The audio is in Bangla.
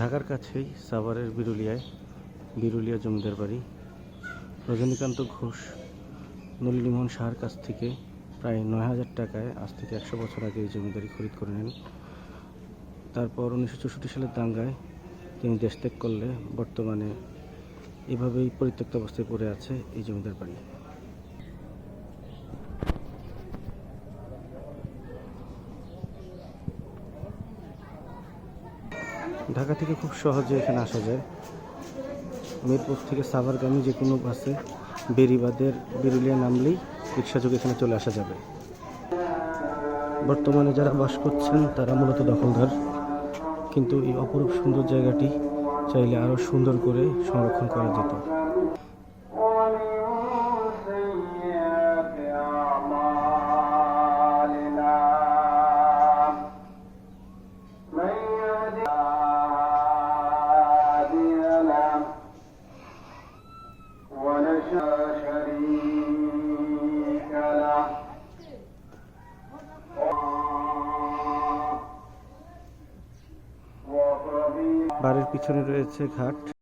ঢাকার কাছেই সাভারের বিরুলিয়ায় বিরুলিয়া জমিদার বাড়ি। রজনীকান্ত ঘোষ নলিনীমোহন শাহর কাছ থেকে প্রায় নয় হাজার টাকায় আজ থেকে একশো বছর আগে এই জমিদারি খরিদ করে নেন। তারপর উনিশশো চৌষট্টি সালের দাঙ্গায় তিনি দেশ ত্যাগ করলে বর্তমানে এভাবেই পরিত্যক্ত অবস্থায় পড়ে আছে এই জমিদার বাড়ি। ঢাকা থেকে খুব সহজে এখানে আসা যায়। মিরপুর থেকে সাভারগামী যে কোনো বাসে বেরিবাদের বেরুলিয়া নামলেই রিক্সাযোগে এখানে চলে আসা যাবে। বর্তমানে যারা বাস করছেন, তারা মূলত দখলদার। কিন্তু এই অপরূপ সুন্দর জায়গাটি চাইলে আরও সুন্দর করে সংরক্ষণ করা যেত। বাড়ির পিছনে রয়েছে ঘাট।